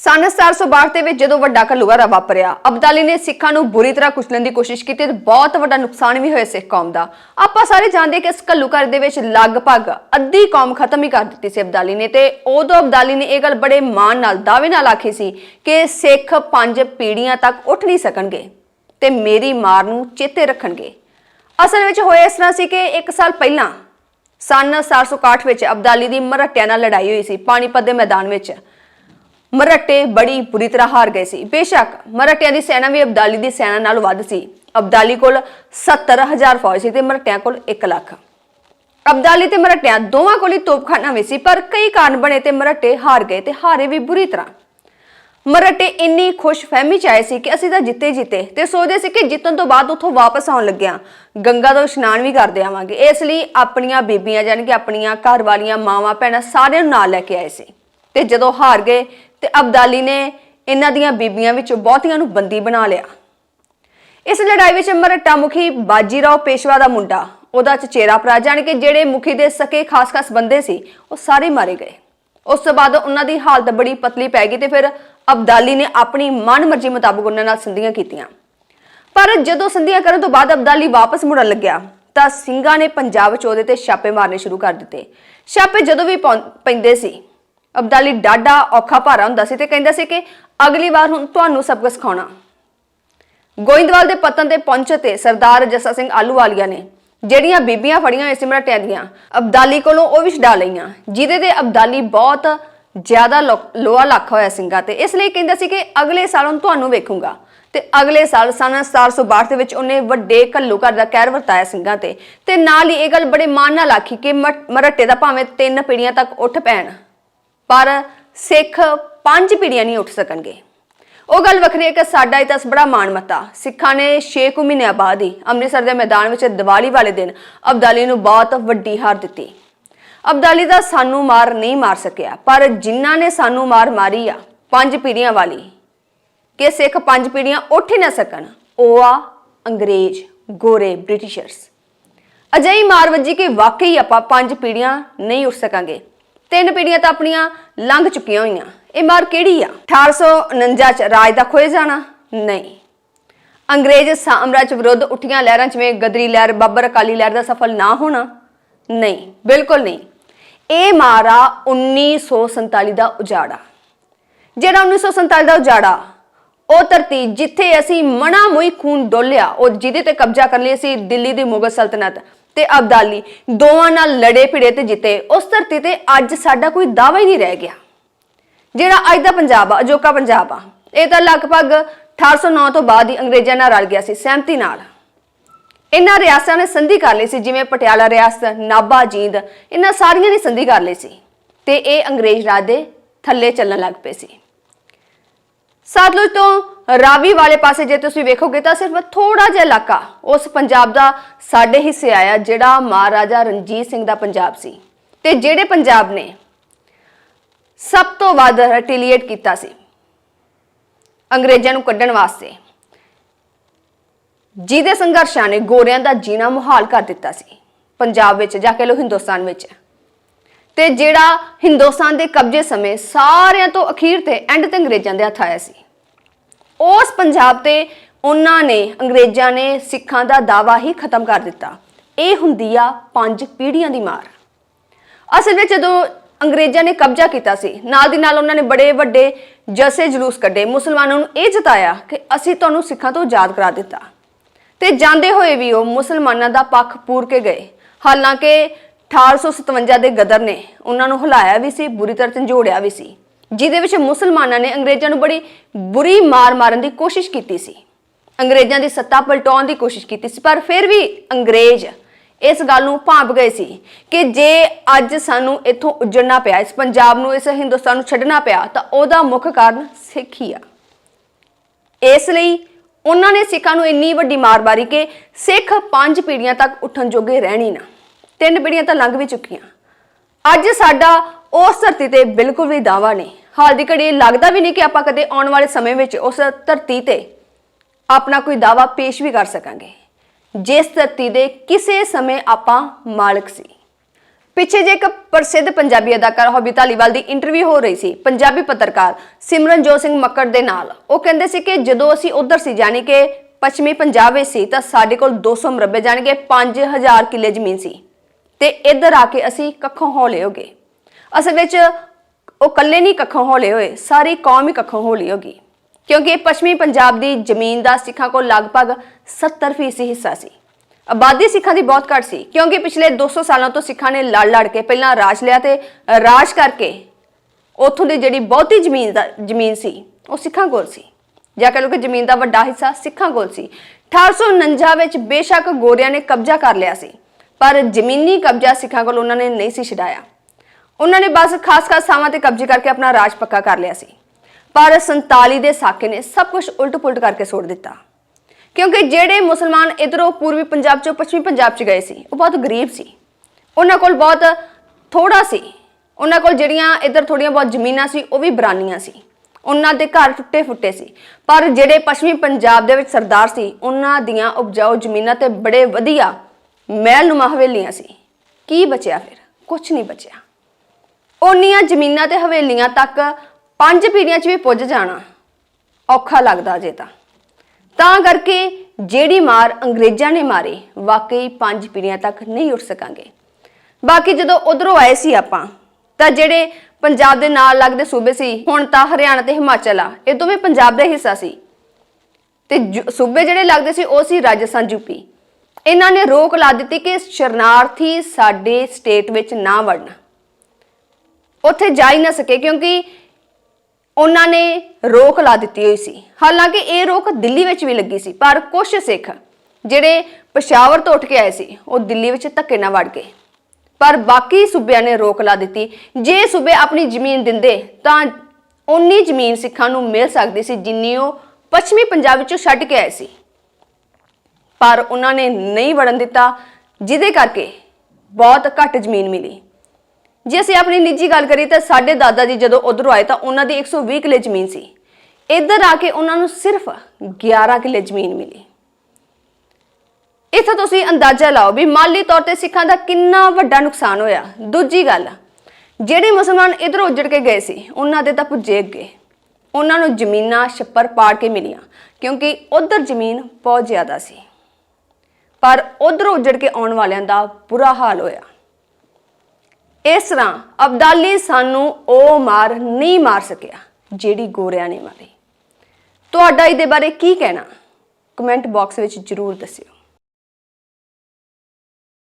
ਸਨ 1762 ਦੇ ਵਿੱਚ ਜਦੋਂ ਵੱਡਾ ਘੱਲੂਘਾਰਾ ਵਾਪਰਿਆ, ਅਬਦਾਲੀ ਨੇ ਸਿੱਖਾਂ ਨੂੰ ਬੁਰੀ ਤਰ੍ਹਾਂ ਕੁਚਲਣ ਦੀ ਕੋਸ਼ਿਸ਼ ਕੀਤੀ ਤੇ ਬਹੁਤ ਵੱਡਾ ਨੁਕਸਾਨ ਵੀ ਹੋਇਆ ਸਿੱਖ ਕੌਮ ਦਾ। ਆਪਾਂ ਸਾਰੇ ਜਾਣਦੇ ਕਿ ਇਸ ਘੱਲੂਘਾਰੇ ਦੇ ਵਿੱਚ ਲਗਭਗ ਅੱਧੀ ਕੌਮ ਖਤਮ ਹੀ ਕਰ ਦਿੱਤੀ ਸੀ ਅਬਦਾਲੀ ਨੇ ਤੇ ਉਦੋਂ ਅਬਦਾਲੀ ਨੇ ਇਹ ਗੱਲ ਬੜੇ ਮਾਣ ਨਾਲ, ਦਾਅਵੇ ਨਾਲ ਆਖੀ ਸੀ ਕਿ ਸਿੱਖ ਪੰਜ ਪੀੜ੍ਹੀਆਂ ਤੱਕ ਉੱਠ ਨਹੀਂ ਸਕਣਗੇ ਤੇ ਮੇਰੀ ਮਾਰ ਨੂੰ ਚੇਤੇ ਰੱਖਣਗੇ। ਅਸਲ ਵਿੱਚ ਹੋਇਆ ਇਸ ਤਰ੍ਹਾਂ ਸੀ ਕਿ 1 ਸਾਲ ਪਹਿਲਾਂ ਸਨ 1761 ਵਿੱਚ ਅਬਦਾਲੀ ਦੀ ਮਰਹੱਟਿਆਂ ਨਾਲ ਲੜਾਈ ਹੋਈ ਸੀ ਪਾਣੀਪਤ ਦੇ ਮੈਦਾਨ ਵਿੱਚ। ਮਰਹੱਟੇ ਬੜੀ ਬੁਰੀ ਤਰ੍ਹਾਂ ਹਾਰ ਗਏ ਸੀ। ਬੇਸ਼ੱਕ ਮਰਹੱਟਿਆਂ ਦੀ ਸੈਨਾ ਵੀ ਅਬਦਾਲੀ ਦੀ ਸੈਨਾ ਨਾਲ ਵੱਧ ਸੀ। ਅਬਦਾਲੀ ਕੋਲ 70000 ਫੌਜ ਸੀ ਤੇ ਮਰਹੱਟਿਆਂ ਕੋਲ 1 ਲੱਖ। ਅਬਦਾਲੀ ਤੇ ਮਰਹੱਟਿਆਂ ਦੋਵਾਂ ਕੋਲ ਹੀ ਤੋਪਖਾਨਾ ਵੀ ਸੀ, ਪਰ ਕਈ ਕਾਰਨ ਬਣੇ ਤੇ ਮਰਹੱਟੇ ਹਾਰ ਗਏ ਤੇ ਹਾਰੇ ਵੀ ਬੁਰੀ ਤਰ੍ਹਾਂ। ਮਰਹੱਟੇ ਇੰਨੀ ਖੁਸ਼ਫਹਿਮੀ ਚ ਆਏ ਸੀ ਕਿ ਅਸੀਂ ਤਾਂ ਜਿੱਤੇ ਜਿੱਤੇ ਤੇ ਸੋਚਦੇ ਸੀ ਕਿ ਜਿੱਤਣ ਤੋਂ ਬਾਅਦ ਉੱਥੋਂ ਵਾਪਸ ਆਉਣ ਲੱਗਿਆ। ਗੰਗਾ ਤੋਂ ਇਸ਼ਨਾਨ ਵੀ ਕਰਦੇ ਆਵਾਂਗੇ। ਇਸ ਲਈ ਆਪਣੀਆਂ ਬੀਬੀਆਂ ਜਾਨ ਕਿ ਆਪਣੀਆਂ ਘਰ ਵਾਲੀਆਂ ਮਾਵਾਂ, ਭੈਣਾਂ ਸਾਰਿਆਂ ਨੂੰ ਨਾਲ ਲੈ ਕੇ ਆਏ ਸੀ। ਤੇ ਜਦੋਂ ਹਾਰ ਗਏ ਤੇ ਅਬਦਾਲੀ ਨੇ ਇਹਨਾਂ ਦੀਆਂ ਬੀਬੀਆਂ ਵਿੱਚੋਂ ਬਹੁਤੀਆਂ ਨੂੰ ਬੰਦੀ ਬਣਾ ਲਿਆ। ਇਸ ਲੜਾਈ ਵਿੱਚ ਮਰੱਟਾ ਮੁਖੀ ਬਾਜੀਰਾਓ ਪੇਸ਼ਵਾ ਦਾ ਮੁੰਡਾ, ਉਹਦਾ ਚਚੇਰਾ ਭਰਾ ਜਾਣ ਕਿ ਜਿਹੜੇ ਮੁਖੀ ਦੇ ਸਕੇ ਖਾਸ-ਖਾਸ ਬੰਦੇ ਸੀ, ਉਹ ਸਾਰੇ ਮਾਰੇ ਗਏ। ਉਸ ਤੋਂ ਬਾਅਦ ਉਹਨਾਂ ਦੀ ਹਾਲਤ ਬੜੀ ਪਤਲੀ ਪੈ ਗਈ ਤੇ ਫਿਰ ਅਬਦਾਲੀ ਨੇ ਆਪਣੀ ਮਨਮਰਜ਼ੀ ਮੁਤਾਬਕ ਉਹਨਾਂ ਨਾਲ ਸੰਧੀਆਂ ਕੀਤੀਆਂ। ਪਰ ਜਦੋਂ ਸੰਧੀਆਂ ਕਰਨ ਤੋਂ ਬਾਅਦ ਅਬਦਾਲੀ ਵਾਪਸ ਮੁੜਨ ਲੱਗਿਆ, ਤਾਂ ਸਿੰਘਾਂ ਨੇ ਪੰਜਾਬ ਵਿੱਚ ਉਹਦੇ ਤੇ ਛਾਪੇ ਮਾਰਨੇ ਸ਼ੁਰੂ ਕਰ ਦਿੱਤੇ। ਛਾਪੇ ਜਦੋਂ ਵੀ ਪੈਂਦੇ ਸੀ ਅਬਦਾਲੀ ਡਾਡਾ ਔਖਾ ਭਾਰਾ ਹੁੰਦਾ ਸੀ ਤੇ ਕਹਿੰਦਾ ਸੀ ਕਿ ਅਗਲੀ ਵਾਰ ਹੁਣ ਤੁਹਾਨੂੰ ਸਬਕ ਸਿਖਾਉਣਾ। ਗੋਇੰਦਵਾਲ ਦੇ ਪਤਨ ਤੇ ਪਹੁੰਚੇ ਤੇ ਸਰਦਾਰ ਜੱਸਾ ਸਿੰਘ ਆਲੂਵਾਲੀਆ ਨੇ ਜਿਹੜੀਆਂ ਬੀਬੀਆਂ ਫੜੀਆਂ ਹੋਈਆਂ ਸੀ ਮਰਾਟਿਆਂ ਦੀਆਂ, ਅਬਦਾਲੀ ਕੋਲੋਂ ਉਹ ਵੀ ਛਡਾ ਲਈਆਂ, ਜਿਹਦੇ ਤੇ ਅਬਦਾਲੀ ਬਹੁਤ ਜ਼ਿਆਦਾ ਲੋ- ਲੋਹਾ ਲੱਖ ਹੋਇਆ ਸਿੰਘਾਂ ਤੇ ਇਸ ਲਈ ਕਹਿੰਦਾ ਸੀ ਕਿ ਅਗਲੇ ਸਾਲ ਹੁਣ ਤੁਹਾਨੂੰ ਵੇਖੂੰਗਾ ਤੇ ਅਗਲੇ ਸਾਲ ਸਨ 1762 ਦੇ ਵਿੱਚ ਉਹਨੇ ਵੱਡੇ ਘੱਲੂ ਘਰ ਦਾ ਕਹਿਰ ਵਰਤਾਇਆ ਸਿੰਘਾਂ ਤੇ ਤੇ ਨਾਲ ਹੀ ਇਹ ਗੱਲ ਬੜੇ ਮਾਣ ਨਾਲ ਆਖੀ ਕਿ ਮਰ- ਮਰਾਟੇ ਦਾ ਭਾਵੇਂ ਤਿੰਨ ਪੀੜੀਆਂ ਤੱਕ ਉੱਠ ਪੈਣ। ਪਰ ਸਿੱਖ ਪੰਜ ਪੀੜ੍ਹੀਆਂ ਨਹੀਂ ਉੱਠ ਸਕਣਗੇ। ਉਹ ਗੱਲ ਵੱਖਰੀ ਹੈ ਕਿ ਸਾਡਾ ਇਤਿਹਾਸ ਬੜਾ ਮਾਣਮੱਤਾ। ਸਿੱਖਾਂ ਨੇ 6 ਕੁ ਮਹੀਨਿਆਂ ਬਾਅਦ ਹੀ ਅੰਮ੍ਰਿਤਸਰ ਦੇ ਮੈਦਾਨ ਵਿੱਚ ਦੀਵਾਲੀ ਵਾਲੇ ਦਿਨ ਅਬਦਾਲੀ ਨੂੰ ਬਹੁਤ ਵੱਡੀ ਹਾਰ ਦਿੱਤੀ। ਅਬਦਾਲੀ ਦਾ ਸਾਨੂੰ ਮਾਰ ਨਹੀਂ ਮਾਰ ਸਕਿਆ, ਪਰ ਜਿਨ੍ਹਾਂ ਨੇ ਸਾਨੂੰ ਮਾਰ ਮਾਰੀ ਆ, ਪੰਜ ਪੀੜ੍ਹੀਆਂ ਵਾਲੀ, ਕਿ ਸਿੱਖ ਪੰਜ ਪੀੜ੍ਹੀਆਂ ਉੱਠ ਹੀ ਨਾ ਸਕਣ, ਉਹ ਆ ਅੰਗਰੇਜ਼, ਗੋਰੇ, ਬ੍ਰਿਟਿਸ਼ਰਸ। ਅਜਿਹੀ ਮਾਰ ਵੱਜੀ ਕਿ ਵਾਕਈ ਆਪਾਂ ਪੰਜ ਪੀੜ੍ਹੀਆਂ ਨਹੀਂ ਉੱਠ ਸਕਾਂਗੇ। ਤਿੰਨ ਪੀੜ੍ਹੀਆਂ ਤਾਂ ਆਪਣੀਆਂ ਲੰਘ ਚੁੱਕੀਆਂ ਹੋਈਆਂ। ਇਹ ਮਾਰ ਕਿਹੜੀ ਆ? 1849 ਚ ਰਾਜ ਦਾ ਖੋਏ ਜਾਣਾ? ਨਹੀਂ। ਅੰਗਰੇਜ਼ ਸਾਮਰਾਜ ਵਿਰੁੱਧ ਉੱਠੀਆਂ ਲਹਿਰਾਂ ਜਿਵੇਂ ਗਦਰੀ ਲਹਿਰ, ਬੱਬਰ ਅਕਾਲੀ ਲਹਿਰ ਦਾ ਸਫਲ ਨਾ ਹੋਣਾ? ਨਹੀਂ। ਬਿਲਕੁਲ ਨਹੀਂ। ਇਹ ਮਾਰਾ 1947 ਦਾ ਉਜਾੜਾ। ਜਿਹੜਾ 1947 ਦਾ ਉਜਾੜਾ, ਉਹ ਧਰਤੀ ਜਿੱਥੇ ਅਸੀਂ ਮਣਾ ਖੂਨ ਡੋਲਿਆ, ਉਹ ਜਿਹਦੇ ਤੇ ਕਬਜ਼ਾ ਕਰ ਲਈ ਸੀ ਦਿੱਲੀ ਦੀ ਮੁਗਲ ਸਲਤਨਤ। ਤੇ ਅਬਦਾਲੀ ਦੋਵਾਂ ਨਾਲ ਲੜੇ ਭਿੜੇ ਤੇ ਜਿੱਤੇ, ਉਸ ਧਰਤੀ ਤੇ ਅੱਜ ਸਾਡਾ ਕੋਈ ਦਾਵਾ ਹੀ ਨਹੀਂ ਰਹਿ ਗਿਆ। ਜਿਹੜਾ ਅੱਜ ਦਾ ਪੰਜਾਬ ਆ, ਅਜੋਕਾ ਪੰਜਾਬ ਆ, ਇਹ ਤਾਂ ਲਗਭਗ 1809 ਤੋਂ ਬਾਅਦ ਹੀ ਅੰਗਰੇਜ਼ਾਂ ਨਾਲ ਰਲ ਗਿਆ ਸੀ, ਸਹਿਮਤੀ ਨਾਲ। ਇਹਨਾਂ ਰਿਆਸਤਾਂ ਨੇ ਸੰਧੀ ਕਰ ਲਈ ਸੀ, ਜਿਵੇਂ ਪਟਿਆਲਾ ਰਿਆਸਤ, ਨਾਭਾ, ਜੀਂਦ, ਇਹਨਾਂ ਸਾਰੀਆਂ ਨੇ ਸੰਧੀ ਕਰ ਲਈ ਸੀ। ਤੇ ਇਹ ਅੰਗਰੇਜ਼ ਰਾਜ ਦੇ ਥੱਲੇ ਚੱਲਣ ਲੱਗ ਪਏ ਸੀ। ਸਤਲੁਜ ਤੋਂ ਰਾਵੀ ਵਾਲੇ ਪਾਸੇ ਜੇ ਤੁਸੀਂ ਵੇਖੋਗੇ ਤਾਂ ਸਿਰਫ ਥੋੜਾ ਜਿਹਾ ਇਲਾਕਾ ਉਸ ਪੰਜਾਬ ਦਾ ਸਾਡੇ ਹਿੱਸੇ ਆਇਆ, ਜਿਹੜਾ ਮਹਾਰਾਜਾ ਰਣਜੀਤ ਸਿੰਘ ਦਾ ਪੰਜਾਬ ਸੀ। ਤੇ ਜਿਹੜੇ ਪੰਜਾਬ ਨੇ ਸਭ ਤੋਂ ਵੱਧ ਰਟੀਲੀਏਟ ਕੀਤਾ ਸੀ ਅੰਗਰੇਜ਼ਾਂ ਨੂੰ ਕੱਢਣ ਵਾਸਤੇ। ਜਿਹਦੇ ਸੰਘਰਸ਼ਾਂ ਨੇ ਗੋਰਿਆਂ ਦਾ ਜੀਣਾ ਮੁਹਾਲ ਕਰ ਦਿੱਤਾ ਸੀ, ਪੰਜਾਬ ਵਿੱਚ, ਜਾ ਕੇ ਲੋ ਹਿੰਦੁਸਤਾਨ ਵਿੱਚ। ਤੇ ਜਿਹੜਾ ਹਿੰਦੁਸਤਾਨ ਦੇ ਕਬਜ਼ੇ ਸਮੇਂ ਸਾਰਿਆਂ ਤੋਂ ਅਖੀਰ ਤੇ ਐਂਡ ਤੇ ਅੰਗਰੇਜ਼ਾਂ ਦੇ ਹੱਥ ਆਇਆ ਸੀ। ਉਸ ਪੰਜਾਬ ਤੇ ਉਹਨਾਂ ਨੇ, ਅੰਗਰੇਜ਼ਾਂ ਨੇ ਸਿੱਖਾਂ ਦਾ ਦਾਵਾ ਹੀ ਖਤਮ ਕਰ ਦਿੱਤਾ। ਇਹ ਹੁੰਦੀ ਆ ਪੰਜ ਪੀੜ੍ਹੀਆਂ ਦੀ ਮਾਰ। ਅਸਲ ਵਿੱਚ ਜਦੋਂ ਅੰਗਰੇਜ਼ਾਂ ਨੇ ਕਬਜ਼ਾ ਕੀਤਾ ਸੀ, ਨਾਲ ਦੀ ਨਾਲ ਉਹਨਾਂ ਨੇ ਬੜੇ ਵੱਡੇ ਜਸੇ ਜਲੂਸ ਕੱਢੇ। ਮੁਸਲਮਾਨਾਂ ਨੂੰ ਇਹ ਜਤਾਇਆ ਕਿ ਅਸੀਂ ਤੁਹਾਨੂੰ ਸਿੱਖਾਂ ਤੋਂ ਆਜ਼ਾਦ ਕਰਾ ਦਿੱਤਾ। ਤੇ ਜਾਂਦੇ ਹੋਏ ਵੀ ਉਹ ਮੁਸਲਮਾਨਾਂ ਦਾ ਪੱਖ ਪੂਰ ਕੇ ਗਏ। ਹਾਲਾਂਕਿ 1857 ਦੇ ਗਦਰ ਨੇ ਉਹਨਾਂ ਨੂੰ ਹਿਲਾਇਆ ਵੀ ਸੀ, ਬੁਰੀ ਤਰ੍ਹਾਂ ਝੰਜੋੜਿਆ ਵੀ ਸੀ, ਜਿਹਦੇ ਵਿੱਚ ਮੁਸਲਮਾਨਾਂ ਨੇ ਅੰਗਰੇਜ਼ਾਂ ਨੂੰ ਬੜੀ ਬੁਰੀ ਮਾਰ ਮਾਰਨ ਦੀ ਕੋਸ਼ਿਸ਼ ਕੀਤੀ ਸੀ। ਅੰਗਰੇਜ਼ਾਂ ਦੀ ਸੱਤਾ ਪਲਟਾਉਣ ਦੀ ਕੋਸ਼ਿਸ਼ ਕੀਤੀ ਸੀ, ਪਰ ਫਿਰ ਵੀ ਅੰਗਰੇਜ਼ ਇਸ ਗੱਲ ਨੂੰ ਭਾਂਪ ਗਏ ਸੀ ਕਿ ਜੇ ਅੱਜ ਸਾਨੂੰ ਇੱਥੋਂ ਉੱਜੜਨਾ ਪਿਆ, ਇਸ ਪੰਜਾਬ ਨੂੰ, ਇਸ ਹਿੰਦੁਸਤਾਨ ਨੂੰ ਛੱਡਣਾ ਪਿਆ, ਤਾਂ ਉਹਦਾ ਮੁੱਖ ਕਾਰਨ ਸਿੱਖ ਹੀ ਆ। ਇਸ ਲਈ ਉਹਨਾਂ ਨੇ ਸਿੱਖਾਂ ਨੂੰ ਇੰਨੀ ਵੱਡੀ ਮਾਰ ਮਾਰੀ ਕਿ ਸਿੱਖ ਪੰਜ ਪੀੜ੍ਹੀਆਂ ਤੱਕ ਉੱਠਣ ਜੋਗੇ ਰਹਿਣੀ ਨਾ। ਤਿੰਨ ਪੀੜ੍ਹੀਆਂ ਤਾਂ ਲੰਘ ਵੀ ਚੁੱਕੀਆਂ। ਅੱਜ ਸਾਡਾ ਉਸ ਧਰਤੀ ਤੇ ਬਿਲਕੁਲ ਵੀ ਦਾਵਾ ਨਹੀਂ। ਹਾਲ ਦੀ ਘੜੀ ਲੱਗਦਾ ਵੀ ਨਹੀਂ ਕਿ ਆਪਾਂ ਕਦੇ ਆਉਣ ਵਾਲੇ ਸਮੇਂ ਵਿੱਚ ਉਸ ਧਰਤੀ ਤੇ ਆਪਣਾ ਕੋਈ ਦਾਵਾ ਪੇਸ਼ ਵੀ ਕਰ ਸਕਾਂਗੇ। ਜਿਸ ਧਰਤੀ ਦੇ ਕਿਸੇ ਸਮੇਂ ਆਪਾਂ ਮਾਲਕ ਸੀ। ਪਿੱਛੇ ਜੇ ਇੱਕ ਪ੍ਰਸਿੱਧ ਪੰਜਾਬੀ ਅਦਾਕਾਰ ਹੌਬੀ ਧਾਲੀਵਾਲ ਦੀ ਇੰਟਰਵਿਊ ਹੋ ਰਹੀ ਸੀ, ਪੰਜਾਬੀ ਪੱਤਰਕਾਰ ਸਿਮਰਨਜੋਤ ਸਿੰਘ ਮੱਕੜ ਦੇ ਨਾਲ। ਉਹ ਕਹਿੰਦੇ ਸੀ ਕਿ ਜਦੋਂ ਅਸੀਂ ਉਧਰ ਸੀ ਜਾਣੀ ਕਿ ਪੱਛਮੀ ਪੰਜਾਬ ਵਿੱਚ ਸੀ, ਤਾਂ ਸਾਡੇ ਕੋਲ 200 ਮਰਬੇ ਜਾਣਗੇ ਕਿ 5000 ਕਿੱਲੇ ਜ਼ਮੀਨ ਸੀ। ਤੇ ਇੱਧਰ ਆ ਕੇ ਅਸੀਂ ਕੱਖੋਂ ਹੌਲੇ ਹੋ ਗਏ ਅਸਲ ਵਿੱਚ ਉਹ ਇਕੱਲੇ ਨਹੀਂ ਕੱਖੋਂ ਹੌਲੇ ਹੋਏ, ਸਾਰੀ ਕੌਮ ਹੀ ਕੱਖੋਂ ਹੌਲੀ ਹੋ ਗਈ ਕਿਉਂਕਿ ਪੱਛਮੀ ਪੰਜਾਬ ਦੀ ਜ਼ਮੀਨ ਦਾ ਸਿੱਖਾਂ ਕੋਲ ਲਗਭਗ 70% ਹਿੱਸਾ ਸੀ। ਆਬਾਦੀ ਸਿੱਖਾਂ ਦੀ ਬਹੁਤ ਘੱਟ ਸੀ, ਕਿਉਂਕਿ ਪਿਛਲੇ 200 ਸਾਲਾਂ ਤੋਂ ਸਿੱਖਾਂ ਨੇ ਲੜ ਲੜ ਕੇ ਪਹਿਲਾਂ ਰਾਜ ਲਿਆ ਤੇ ਰਾਜ ਕਰਕੇ ਉੱਥੋਂ ਦੀ ਜਿਹੜੀ ਬਹੁਤੀ ਜ਼ਮੀਨ ਦਾ, ਜ਼ਮੀਨ ਸੀ, ਉਹ ਸਿੱਖਾਂ ਕੋਲ ਸੀ। ਜਾਂ ਕਹ ਲਓ ਕਿ ਜ਼ਮੀਨ ਦਾ ਵੱਡਾ ਹਿੱਸਾ ਸਿੱਖਾਂ ਕੋਲ ਸੀ। 1849 ਵਿੱਚ ਬੇਸ਼ੱਕ ਗੋਰਿਆਂ ਨੇ ਕਬਜ਼ਾ ਕਰ ਲਿਆ ਸੀ। ਪਰ ਜ਼ਮੀਨੀ ਕਬਜ਼ਾ ਸਿੱਖਾਂ ਕੋਲ ਉਹਨਾਂ ਨੇ ਨਹੀਂ ਸੀ ਛਡਾਇਆ। ਉਹਨਾਂ ਨੇ ਬਸ ਖਾਸ-ਖਾਸ ਥਾਵਾਂ ਤੇ ਕਬਜ਼ੇ ਕਰਕੇ ਆਪਣਾ ਰਾਜ ਪੱਕਾ ਕਰ ਲਿਆ ਸੀ। ਪਰ 47 ਦੇ ਸਾਕੇ ਨੇ ਸਭ ਕੁਝ ਉਲਟ-ਪੁਲਟ ਕਰਕੇ ਛੋੜ ਦਿੱਤਾ। ਕਿਉਂਕਿ ਜਿਹੜੇ ਮੁਸਲਮਾਨ ਇਧਰੋਂ ਪੂਰਬੀ ਪੰਜਾਬ ਚੋਂ ਪੱਛਮੀ ਪੰਜਾਬ ਚ ਗਏ ਸੀ, ਉਹ ਬਹੁਤ ਗਰੀਬ ਸੀ। ਉਹਨਾਂ ਕੋਲ ਬਹੁਤ ਥੋੜਾ ਸੀ। ਉਹਨਾਂ ਕੋਲ ਜਿਹੜੀਆਂ ਇਧਰ ਥੋੜੀਆਂ ਬਹੁਤ ਜ਼ਮੀਨਾਂ ਸੀ, ਉਹ ਵੀ ਬਰਾਨੀਆਂ ਸੀ। ਉਹਨਾਂ ਦੇ ਘਰ ਟੁੱਟੇ ਫੁੱਟੇ ਸੀ। ਪਰ ਜਿਹੜੇ ਪੱਛਮੀ ਪੰਜਾਬ ਦੇ ਵਿੱਚ ਸਰਦਾਰ ਸੀ, ਉਹਨਾਂ ਦੀਆਂ ਉਪਜਾਊ ਜ਼ਮੀਨਾਂ ਤੇ ਬੜੇ ਵਧੀਆ ਮਹਿਲਨੁਮਾ ਹਵੇਲੀਆਂ ਸੀ। ਕੀ ਬਚਿਆ ਫਿਰ? ਕੁਝ ਨਹੀਂ ਬਚਿਆ। ਓਨੀਆਂ ਜ਼ਮੀਨਾਂ ਤੇ ਹਵੇਲੀਆਂ ਤੱਕ ਪੰਜ ਪੀੜ੍ਹੀਆਂ 'ਚ ਵੀ ਪੁੱਜ ਜਾਣਾ ਔਖਾ ਲੱਗਦਾ ਜੇ ਤਾਂ। ਤਾਂ ਕਰਕੇ ਜਿਹੜੀ ਮਾਰ ਅੰਗਰੇਜ਼ਾਂ ਨੇ ਮਾਰੀ, ਵਾਕਈ ਪੰਜ ਪੀੜ੍ਹੀਆਂ ਤੱਕ ਨਹੀਂ ਉੱਠ ਸਕਾਂਗੇ। ਬਾਕੀ ਜਦੋਂ ਉਧਰੋਂ ਆਏ ਸੀ ਆਪਾਂ, ਤਾਂ ਜਿਹੜੇ ਪੰਜਾਬ ਦੇ ਨਾਲ ਲੱਗਦੇ ਸੂਬੇ ਸੀ, ਹੁਣ ਤਾਂ ਹਰਿਆਣਾ ਤੇ ਹਿਮਾਚਲ ਆ, ਇਹ ਦੋਵੇਂ ਪੰਜਾਬ ਦਾ ਹਿੱਸਾ ਸੀ। ਤੇ ਜੋ- ਸੂਬੇ ਜਿਹੜੇ ਲੱਗਦੇ ਸੀ, ਉਹ ਸੀ ਰਾਜਸਥਾਨ ਯੂਪੀ ਇਹਨਾਂ ਨੇ ਰੋਕ ਲਾ ਦਿੱਤੀ ਕਿ ਸ਼ਰਨਾਰਥੀ ਸਾਡੇ ਸਟੇਟ ਵਿੱਚ ਨਾ ਵੜਨ। ਉੱਥੇ ਜਾ ਹੀ ਨਾ ਸਕੇ ਕਿਉਂਕਿ ਉਹਨਾਂ ਨੇ ਰੋਕ ਲਾ ਦਿੱਤੀ ਹੋਈ ਸੀ। ਹਾਲਾਂਕਿ ਇਹ ਰੋਕ ਦਿੱਲੀ ਵਿੱਚ ਵੀ ਲੱਗੀ ਸੀ, ਪਰ ਕੁਝ ਸਿੱਖ ਜਿਹੜੇ ਪਸ਼ਾਵਰ ਤੋਂ ਉੱਠ ਕੇ ਆਏ ਸੀ, ਉਹ ਦਿੱਲੀ ਵਿੱਚ ਧੱਕੇ ਨਾਲ ਵੜ ਗਏ। ਪਰ ਬਾਕੀ ਸੂਬਿਆਂ ਨੇ ਰੋਕ ਲਾ ਦਿੱਤੀ। ਜੇ ਸੂਬੇ ਆਪਣੀ ਜ਼ਮੀਨ ਦਿੰਦੇ, ਤਾਂ ਉਨੀ ਜ਼ਮੀਨ ਸਿੱਖਾਂ ਨੂੰ ਮਿਲ ਸਕਦੀ ਸੀ ਜਿੰਨੀ ਉਹ ਪੱਛਮੀ ਪੰਜਾਬ ਵਿੱਚੋਂ ਛੱਡ ਕੇ ਆਏ ਸੀ। ਪਰ ਉਹਨਾਂ ਨੇ ਨਹੀਂ ਵੜਨ ਦਿੱਤਾ, ਜਿਹਦੇ ਕਰਕੇ ਬਹੁਤ ਘੱਟ ਜ਼ਮੀਨ ਮਿਲੀ। ਜੇ ਅਸੀਂ ਆਪਣੀ ਨਿੱਜੀ ਗੱਲ ਕਰੀਏ ਤਾਂ ਸਾਡੇ ਦਾਦਾ ਜੀ ਜਦੋਂ ਉਧਰੋਂ ਆਏ ਤਾਂ ਉਹਨਾਂ ਦੀ 120 ਕਿੱਲੇ ਜ਼ਮੀਨ ਸੀ। ਇੱਧਰ ਆ ਕੇ ਉਹਨਾਂ ਨੂੰ ਸਿਰਫ 11 ਕਿੱਲੇ ਜ਼ਮੀਨ ਮਿਲੀ। ਇੱਥੇ ਤੁਸੀਂ ਅੰਦਾਜ਼ਾ ਲਾਓ ਵੀ ਮਾਲੀ ਤੌਰ ਤੇ ਸਿੱਖਾਂ ਦਾ ਕਿੰਨਾ ਵੱਡਾ ਨੁਕਸਾਨ ਹੋਇਆ। ਦੂਜੀ ਗੱਲ, ਜਿਹੜੇ ਮੁਸਲਮਾਨ ਇਧਰੋਂ ਉੱਜੜ ਕੇ ਗਏ ਸੀ, ਉਹਨਾਂ ਦੇ ਤਾਂ ਪੁੱਜੇ ਅੱਗੇ। ਉਹਨਾਂ ਨੂੰ ਜ਼ਮੀਨਾਂ ਛੱਪਰ ਪਾੜ ਕੇ ਮਿਲੀਆਂ, ਕਿਉਂਕਿ ਉਧਰ ਜ਼ਮੀਨ ਬਹੁਤ ਜ਼ਿਆਦਾ ਸੀ। ਪਰ ਉਧਰੋਂ ਉੱਜੜ ਕੇ ਆਉਣ ਵਾਲਿਆਂ ਦਾ ਬੁਰਾ ਹਾਲ ਹੋਇਆ। ਇਸ ਤਰ੍ਹਾਂ ਅਬਦਾਲੀ ਸਾਨੂੰ ਉਹ ਮਾਰ ਨਹੀਂ ਮਾਰ ਸਕਿਆ, ਜਿਹੜੀ ਗੋਰਿਆਂ ਨੇ ਮਾਰੀ। ਤੁਹਾਡਾ ਇਹਦੇ ਬਾਰੇ ਕੀ ਕਹਿਣਾ? ਕਮੈਂਟ ਬਾਕਸ ਵਿੱਚ ਜਰੂਰ ਦੱਸਿਓ।